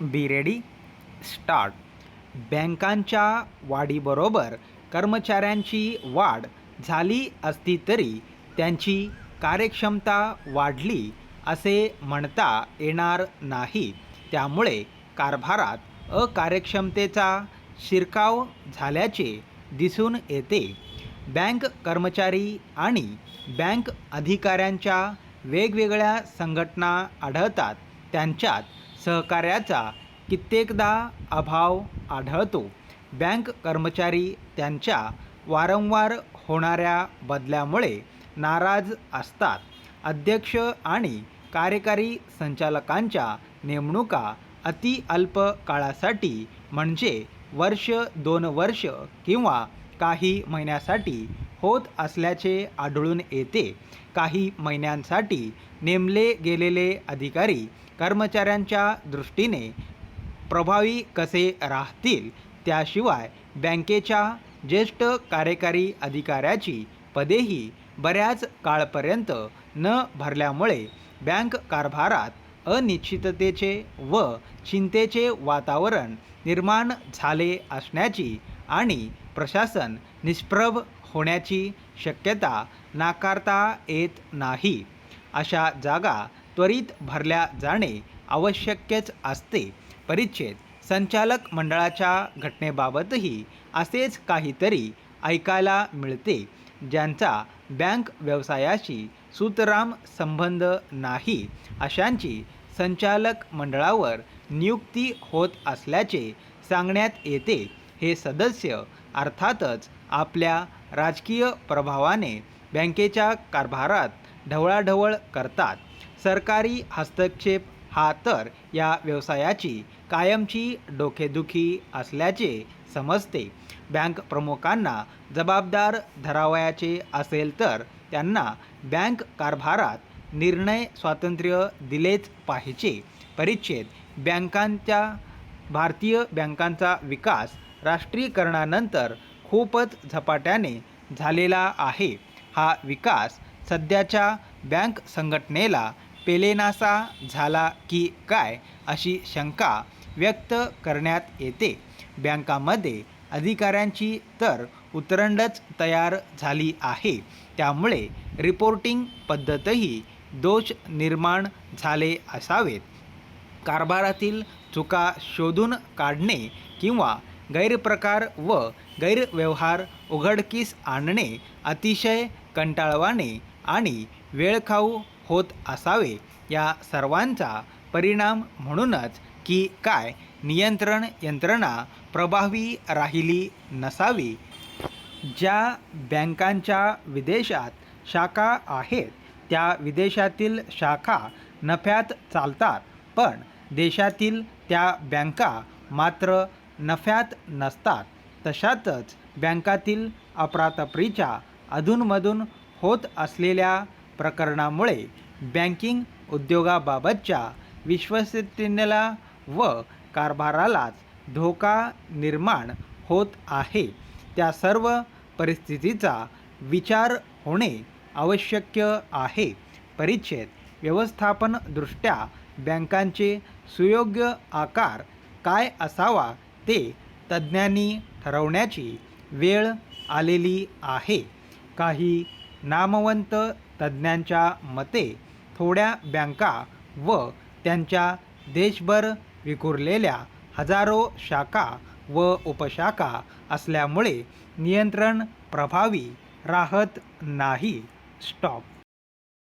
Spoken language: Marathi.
Be ready start. बँकांच्या वाढीबरोबर कर्मचाऱ्यांची वाढ झाली असती तरी त्यांची कार्यक्षमता वाढली असे म्हणता येणार नाही. त्यामुळे कारभारात अकार्यक्षमतेचा शिरकाव झाल्याचे दिसून येते. बँक कर्मचारी आणि बँक अधिकाऱ्यांच्या वेगवेगळ्या संघटना आढळतात. त्यांच्यात सहकार्याचा कित्येकदा अभाव आढळतो. बँक कर्मचारी त्यांच्या वारंवार होणाऱ्या बदल्यामुळे नाराज असतात. अध्यक्ष आणि कार्यकारी संचालकांच्या नेमणुका अति अल्प काळासाठी म्हणजे वर्ष दोन वर्ष किंवा काही महिन्यासाठी होत असल्याचे आढळून येते. काही महिन्यांसाठी नेमले गेलेले अधिकारी कर्मचाऱ्यांच्या दृष्टीने प्रभावी कसे राहतील त्याशिवाय बँकेच्या ज्येष्ठ कार्यकारी अधिकाऱ्याची पदेही बऱ्याच काळपर्यंत न भरल्यामुळे बँक कारभारात अनिश्चिततेचे व चिंतेचे वातावरण निर्माण झाले असण्याची आणि प्रशासन निष्प्रभ होण्याची शक्यता नाकारता येत नाही. अशा जागा त्वरित भरल्या जाणे आवश्यकच असते. परिच्छेद संचालक मंडळाच्या घटनेबाबतही असेच काहीतरी ऐकायला मिळते ज्यांचा बँक व्यवसायाशी सुतराम संबंध नाही. अशांची संचालक मंडळावर नियुक्ती होत असल्याचे सांगण्यात येते. हे सदस्य अर्थातच आपल्या राजकीय प्रभावाने बँकेच्या कारभारात ढवळाढवळ करतात. सरकारी हस्तक्षेप हा तर या व्यवसायाची कायमची डोकेदुखी असल्याचे समजते. बँक प्रमुखांना जबाबदार धरावयाचे असेल तर त्यांना बँक कारभारात निर्णय स्वातंत्र्य दिलेच पाहिजे. परिच्छेद बँकांच्या भारतीय बँकांचा विकास राष्ट्रीयकरणानंतर खूपच झपाट्याने झालेला आहे. हा विकास सध्याच्या बँक संघटनेला पेलेनासा झाला की काय अशी शंका व्यक्त करण्यात येते. बँकामध्ये अधिकाऱ्यांची तर उतरंडच तयार झाली आहे. त्यामुळे रिपोर्टिंग पद्धतही दोष निर्माण झाले असावेत. कारभारातील चुका शोधून काढणे किंवा गैरप्रकार व गैरव्यवहार उघडकीस आणणे अतिशय कंटाळवाणे आणि वेळखाऊ होत असावे या सर्वांचा परिणाम म्हणूनच की काय नियंत्रण यंत्रणा प्रभावी राहिली नसावी. ज्या बँकांच्या विदेशात शाखा आहेत त्या विदेशातील शाखा नफ्यात चालतात पण देशातील त्या बँका मात्र नफ्यात नसतात. तशातच बँकातील अफरातफरीच्या अधूनमधून होत असलेल्या प्रकरणामुळे बँकिंग उद्योगाबाबतच्या विश्वसनीयतेला व कारभारालाच धोका निर्माण होत आहे. त्या सर्व परिस्थितीचा विचार होणे आवश्यक आहे. परिच्छेद व्यवस्थापनदृष्ट्या बँकांचे सुयोग्य आकार काय असावा ते तज्ज्ञांनी ठरवण्याची वेळ आलेली आहे. काही नामवंत तज्ज्ञांच्या मते थोड्या बँका व त्यांच्या देशभर विखुरलेल्या हजारो शाखा व उपशाखा असल्यामुळे नियंत्रण प्रभावी राहत नाही. स्टॉप.